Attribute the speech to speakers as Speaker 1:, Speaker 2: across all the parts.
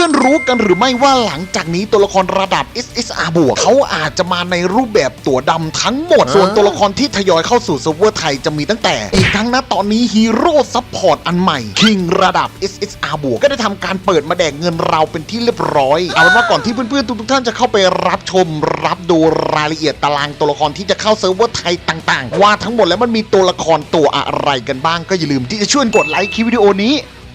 Speaker 1: พื่อนๆรู้กันหรือไม่ว่าหลังจากนี้ตัวละครระดับ SSR บวกเขาอาจจะมาในรูปแบบตัวดำทั้งหมด ส่วนตัวละครที่ทยอยเข้าสู่เซิร์ฟเวอร์ไทยจะมีตั้งแต่ อีกทั้งนะตอนนี้ฮีโร่ซัพพอร์ตอันใหม่ คิงระดับ SSR บวกก็ได้ทำการเปิดมาแดกเงินเราเป็นที่เรียบร้อย เอาเป็นว่าก่อนที่เพื่อนๆทุกๆท่านจะเข้าไปรับชม รับดูรายละเอียดตารางตัวละครที่จะเข้าเซิร์ฟเวอร์ไทยต่าง ๆ ว่าทั้งหมดแล้วมันมีตัวละครตัวอะไรกันบ้างก็อย่าลืมที่จะช่วยกดไลค์คลิปวิดีโอนี้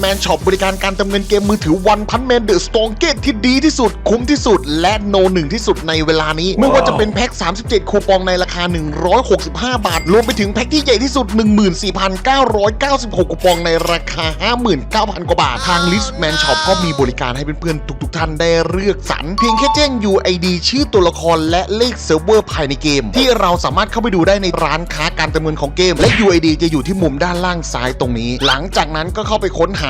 Speaker 1: แมนช็อปบริการการเติมเงินเกมมือถือวันพันแมนเดอะสตองเกตที่ดีที่สุด คุ้มที่สุด และโนหนึ่งที่สุดในเวลานี้ ไม่ว่าจะเป็นแพ็ค 37 คูปองในราคา 165 บาท รวมไปถึงแพ็คที่ใหญ่ที่สุด 14,996 คูปองในราคา 59,000 กว่าบาท ทางลิสแมนช็อปก็มีบริการให้เพื่อนๆทุกๆท่านได้เลือกสรรเพียงแค่แจ้ง UID ชื่อตัวละครและเลขเซิร์ฟเวอร์ภายในเกม ที่เราสามารถเข้าไปดูได้ในร้านค้าการเติมเงินของเกม และ UID จะอยู่ที่มุมด้านล่างซ้ายตรงนี้ หลังจากนั้นก็เข้าไปค้นหา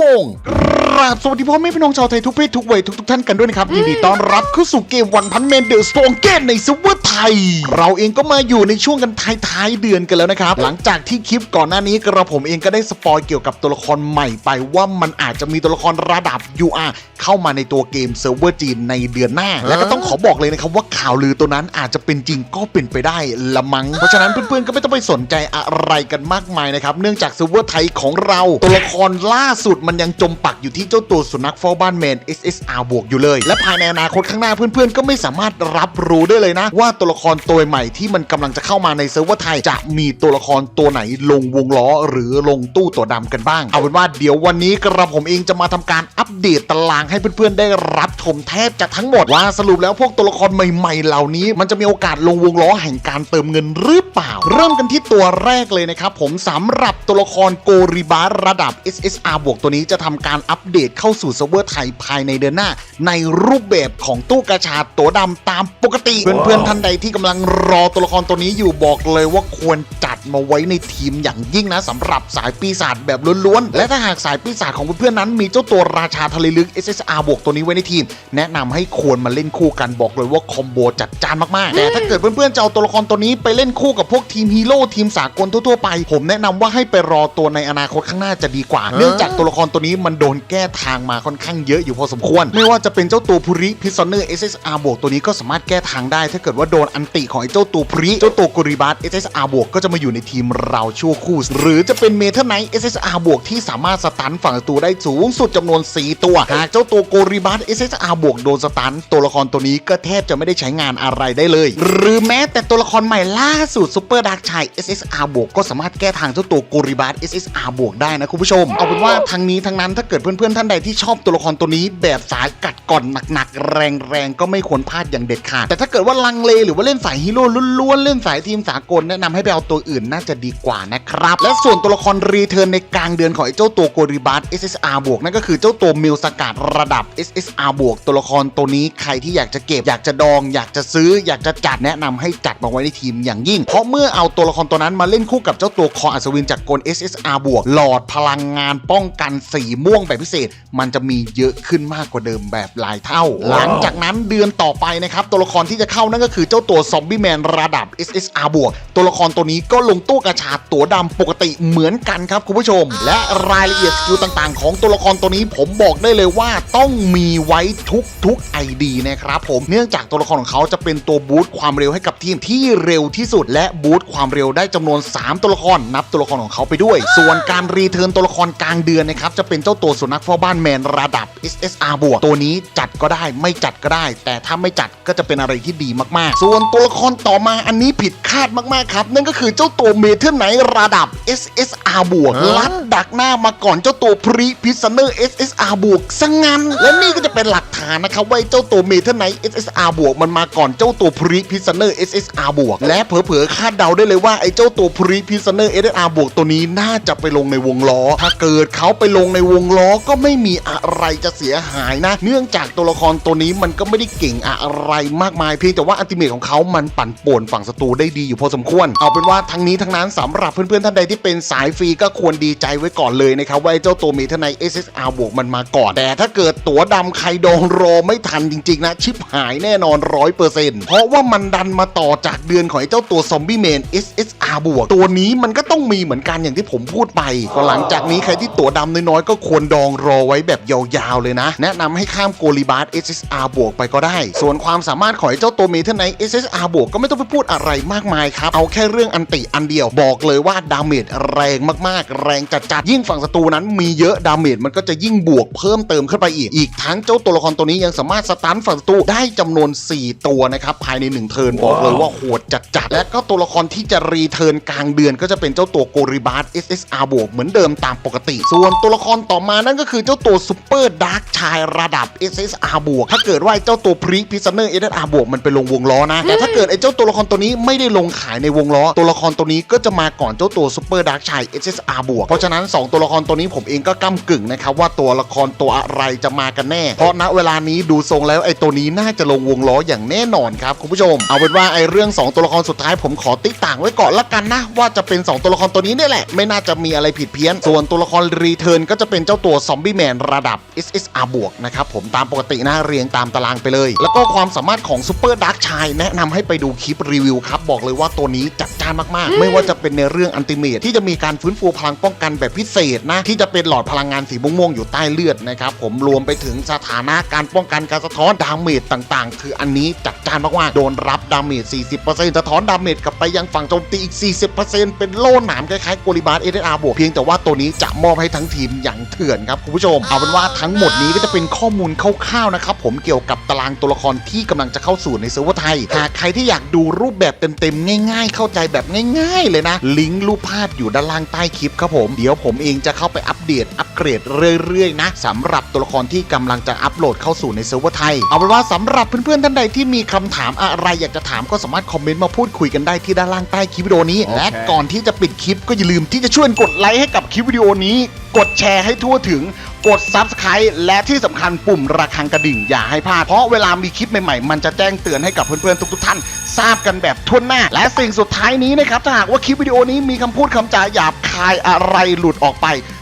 Speaker 1: ค รับสวัสดีพ่อแม่พี่น้องชาวไทยทุกเพศทุกวัยทุกๆท่านกันด้วยนะครับยินดีต้อนรับเข้าสู่เกมวันพันแมนเดอร์สโตงเกมในซูเปอร์ไทย เราเองก็มาอยู่ในช่วงกันท้ายๆเดือนกันแล้วนะครับ หลังจากที่คลิปก่อนหน้านี้กระผมเองก็ได้สปอยเกี่ยวกับตัวละครใหม่ไปว่ามันอาจจะมีตัวละครระดับ UR เข้ามาในตัวเกมเซิร์ฟเวอร์จีนในเดือนหน้า และก็ต้องขอบอกเลยนะครับว่าข่าวลือตัวนั้นอาจจะเป็นจริงก็เป็นไปได้ละมัง้งเพราะฉะนั้นเพื่อนๆก็ไม่ต้องไปสนใจอะไรกันมากมายนะครับเนื่องจากเซิร์ฟเวอร์ไทยของเราตัวละครล่าสุดมันยังจมปักอยู่ที่เจ้าตัวสุนัขเฝ้าบ้านแมน SSR บวกอยู่เลย และภายในอนาคตข้างหน้าเพื่อนๆ ก็ไม่สามารถรับรู้ได้เลยนะ ว่าตัวละครตัวใหม่ที่มันกำลังจะเข้ามาในเซิร์ฟเวอร์ไทย จะมีตัวละครตัวไหนลงวงล้อ หรือลงตู้ตัวดำกันบ้าง เอาเป็นว่าเดี๋ยววันนี้กระผมเองจะมาทำการอัปเดตตารางให้เพื่อนๆ ได้รับชมแทบจะทั้งหมดว่าสรุปแล้วพวกตัวละครใหม่ๆ เหล่านี้ มันจะมีโอกาสลงวงล้อแห่งการเติมเงินหรือเปล่า เริ่มกันที่ตัวแรกเลยนะครับผมสำหรับตัวละครโกริบาร์ระดับ SSR บวกตัวนี้จะทำการอัปเดตเข้าสู่เซิร์ฟเวอร์ไทยภายในเดือนหน้า ในรูปแบบของตู้กาชาตัวดำตามปกติ เพื่อนๆท่านใดที่กำลังรอตัวละครตัวนี้อยู่บอกเลยว่าควรจัดมาไว้ในทีมอย่างยิ่งนะสำหรับสายปีศาจแบบล้วนๆ และถ้าหากสายปีศาจของเพื่อนๆนั้น มีเจ้าตัวราชาทะเลลึก SSR บวกตัวนี้ไว้ในทีม แนะนำให้ควรมาเล่นคู่กันบอกเลยว่าคอมโบจัดจ้านมากๆแต่ถ้าเกิดเพื่อนๆจะเอาตัวละครตัวนี้ไปเล่นคู่กับพวกทีมฮีโร่ทีมสากลทั่วๆไป ผมแนะนำว่าให้ไปรอตัวในอนาคตข้างหน้าจะดีกว่า เนื่องจากตัวละครตัวนี้มันโดนแก้ทางมาค่อนข้างเยอะอยู่พอสมควร ไม่ว่าจะเป็นเจ้าตัวพุริพิซซอนเนอร์ SSR บวกตัวนี้ก็สามารถแก้ทางได้ ถ้าเกิดว่าโดนอันติของไอ้เจ้าตัวพุริเจ้าตัวกริบัส SSR บวกก็จะมาอยู่ในทีมเราชั่วคู่ หรือจะเป็นเมทัลไนท์ SSR บวกที่สามารถสตันฝั่งศัตรูได้สูงสุดจำนวน 4 ตัว หากเจ้าตัวโกริบัส SSR บวกโดนสตันตัวละครตัวนี้ก็แทบจะไม่ได้ใช้งานอะไรได้เลย หรือแม้แต่ตัวละครใหม่ล่าสุดซูเปอร์ดักชัย SSR บวกก็สามารถแก้ทางเจ้าตัวโกริบัส SSR บวกได้นะคุณผู้ชม เอาเป็นว่าทั้งนี้ทั้งนั้นถ้าเกิดเพื่อนๆ ท่านใดที่ชอบตัวละครตัวนี้แบบสายกัดก่อนหนักๆ แรงๆ ก็ไม่ควรพลาดอย่างเด็ดขาด แต่ถ้าเกิดว่าลังเลหรือว่าเล่นสายฮีโร่ล้วนๆ เล่นสายทีมสากลแนะนำให้ไปเอาตัวอื่นน่าจะดีกว่านะครับ และส่วนตัวละครรีเทิร์นในกลางเดือนของไอ้เจ้าตัวโกริบัส SSR บวกนั่นก็คือเจ้าตัวมิลสกัดระดับ SSR บวกตัวละครตัวนี้ใครที่อยากจะเก็บอยากจะดอง อยากจะซื้อ อยากจะจัดแนะนำให้จัดมาไว้ในทีมอย่างยิ่ง เพราะเมื่อเอาตัวละครตัวนั้นมาเล่นคู่กับเจ้าตัวคออัศวินจากกล SSR บวกหลอดพลังงานป้องกันสีม่วงแบบพิเศษษมันจะมีเยอะขึ้นมากกว่าเดิมแบบหลายเท่า หลังจากนั้นเดือนต่อไปนะครับ ตัวละครที่จะเข้านั่นก็คือเจ้าตัวซอมบี้แมนระดับ SSR บวกตัวละครตัวนี้ก็ลงตู้กระชาตัวดำปกติเหมือนกันครับคุณผู้ชม และรายละเอียดสกิลต่างๆ ของตัวละครตัวนี้ผมบอกได้เลยว่าต้องมีไว้ทุกทุกไอดีนะครับผมเนื่องจากตัวละครของเขาจะเป็นตัวบูสต์ความเร็วให้กับทีมที่เร็วที่สุด และบูสต์ความเร็วได้จำนวน 3 ตัวละครนับตัวละครของเขาไปด้วย ส่วนการรีเทิร์นตัวละครกลางเดือนนะครับจะเป็นเจ้าตัวสุนัขเฝ้าบ้านแมนระดับ SSR บวก ตัวนี้จัดก็ได้ไม่จัดก็ได้ แต่ถ้าไม่จัดก็จะเป็นอะไรที่ดีมากๆ ส่วนตัวละครต่อมาอันนี้ผิดคาดมากๆครับ นั่นก็คือเจ้าตัวเมเทอร์ไนระดับ SSR บวกลัดดักหน้ามาก่อนเจ้าตัวพรีพิซเนอร์ SSR บวกซะงั้น และนี่ก็จะเป็นหลักฐานนะครับว่าไอ้เจ้าตัวเมเทอร์ไน SSR บวกมันมาก่อนเจ้าตัวพรีพิซเนอร์ SSR บวกและเผลอๆคาดเดาได้เลยว่าไอ้เจ้าตัวพรีพิซเนอร์ SSR บวกตัวนี้น่าจะไปลงในวงล้อ ถ้าเกิดเขาไปลงในวงล้อก็ไม่มีอะไรจะเสียหายนะ เนื่องจากตัวละครตัวนี้มันก็ไม่ได้เก่งอะไรมากมายเพียงแต่ว่าอัลติเมทของเขามันปั่นป่วนฝั่งศัตรูได้ดีอยู่พอสมควร เอาเป็นว่าทั้งนี้ทั้งนั้นสำหรับเพื่อนๆท่านใดที่เป็นสายฟรีก็ควรดีใจไว้ก่อนเลยนะครับว่าเจ้าตัวเมทนาย SSR บวกมันมาก่อน แต่ถ้าเกิดตัวดำใครดองรอไม่ทันจริงๆนะชิปหายแน่นอนร้อยเปอร์เซ็นต์เพราะว่ามันดันมาต่อจากเดือนของไอ้เจ้าตัวซอมบี้เมน SSR บวกตัวนี้มันก็ต้องมีเหมือนกันอย่างที่ผมพูดไปก็หลังจากนี้ใครที่ตัวดำน้อยๆก็ควรดองรอไว้แบบยาวๆเลยนะ แนะนำให้ข้ามโกลิบาร์ SSR บวกไปก็ได้ ส่วนความสามารถของไอ้เจ้าตัวเมทัลไน SSR บวกก็ไม่ต้องไปพูดอะไรมากมายครับ เอาแค่เรื่องอันติอันเดียวบอกเลยว่าดาเมจแรงมากๆ แรงจัดๆยิ่งฝั่งศัตรูนั้นมีเยอะดาเมจมันก็จะยิ่งบวกเพิ่มเติมขึ้นไปอีก อีกทั้งเจ้าตัวละครตัวนี้ยังสามารถสตันฝั่งศัตรูได้จำนวน 4 ตัวนะครับภายใน 1 เทิร์นบอกเลยว่าโหดจัดๆและก็ตัวละครที่จะรีเทิร์นกลางเดือนก็จะเป็นเจ้าตัวโกริบาร์ SSR บวกเหมือนเดิมตามปกติ ส่วนตัวละครต่อมานั่นก็คือเจ้าตัวซูเปอร์ดาร์กชายระดับ SSR บวกถ้าเกิดว่าไอ้เจ้าตัวพรีพิซเนอร์ SSR บวกมันไปลงวงล้อนะ แต่ถ้าเกิดไอ้เจ้าตัวละครตัวนี้ไม่ได้ลงขายในวงล้อ ตัวละครตัวนี้ก็จะมาก่อนเจ้าตัวซูเปอร์ดาร์กชาย SSR บวกเพราะฉะนั้น 2 ตัวละครตัวนี้ผมเองก็ก้ากึ่งนะครับว่าตัวละครตัวอะไรจะมากันแน่ เพราะณเวลานี้ดูทรงแล้วไอ้ตัวนี้น่าจะลงวงล้ออย่างแน่นอนครับคุณผู้ชม เอาเป็นว่าไอ้เรื่อง 2 ตัวละครสุดท้ายผมขอติ๊กต่างไว้ก่อนละกันนะ ว่าจะเป็น 2 ตัวละครตัวนี้เนี่ยแหละ ไม่น่าจะมีอะไรผิดเพี้ยน ส่วนตัวละครรีเทิร์นก็จะเป็นเจ้าตัวซอมบี้แมนระดับ SSR บวกนะครับผมตามปกตินะเรียงตามตารางไปเลย แล้วก็ความสามารถของซูเปอร์ดาร์กชายแนะนำให้ไปดูคลิปรีวิวครับ บอกเลยว่าตัวนี้จัดจ้านมากๆ ไม่ว่าจะเป็นในเรื่องอันติเมทที่จะมีการฟื้นฟูพลังป้องกันแบบพิเศษนะ ที่จะเป็นหลอดพลังงานสีม่วงๆอยู่ใต้เลือดนะครับผมรวมไปถึงสถานะการป้องกันการสะท้อนดาเมจต่างๆ คืออันนี้จัดจ้านมากๆโดนรับดาเมจ 40%สะท้อนดาเมจกลับไปยังฝั่งโจมตีอีก 40%เป็นโล่หนามคล้ายๆโกลิบาร์เอเดอาร์บวกเพียงแต่ว่าตัวนี้จะมอบให้ทั้งทีมอย่างเถื่อนครับคุณผู้ชม เอาเป็นว่าทั้งหมดนี้ก็จะเป็นข้อมูลคร่าวๆนะครับผมเกี่ยวกับตารางตัวละครที่กำลังจะเข้าสู่ในเซิร์ฟเวอร์ไทย หากใครที่อยากดูรูปแบบเต็มๆ ง่าย ๆ เข้าใจแบบง่าย ๆ เลยนะ ลิงก์รูปภาพอยู่ด้านล่างใต้คลิปครับผม เดี๋ยวผมเองจะเข้าไปอัปเดตอัป เกรดเรื่อยๆนะสำหรับตัวละครที่กำลังจะอัปโหลดเข้าสู่ในเซิร์ฟเวอร์ไทย เอาเป็นว่าสำหรับเพื่อนๆท่านใดที่มีคำถามอะไรอยากจะถามก็สามารถคอมเมนต์มาพูดคุยกันได้ที่ด้านล่างใต้คลิปวิดีโอนี้ และก่อนที่จะปิดคลิปก็อย่าลืมที่จะช่วยกดไลค์ให้กับคลิปวิดีโอนี้ กดแชร์ให้ทั่วถึงกด Subscribe และที่สำคัญปุ่มระฆังกระดิ่งอย่าให้พลาด เพราะเวลามีคลิปใหม่ๆ มันจะแจ้งเตือนให้กับเพื่อนๆ ทุกๆ ท่าน ทราบกันแบบทั่วหน้า และสิ่งสุดท้ายนี้นะครับ ถ้าหากว่าคลิปวิดีโอนี้มีคำพูดคำจาหยาบคายอะไรหลุดออกไป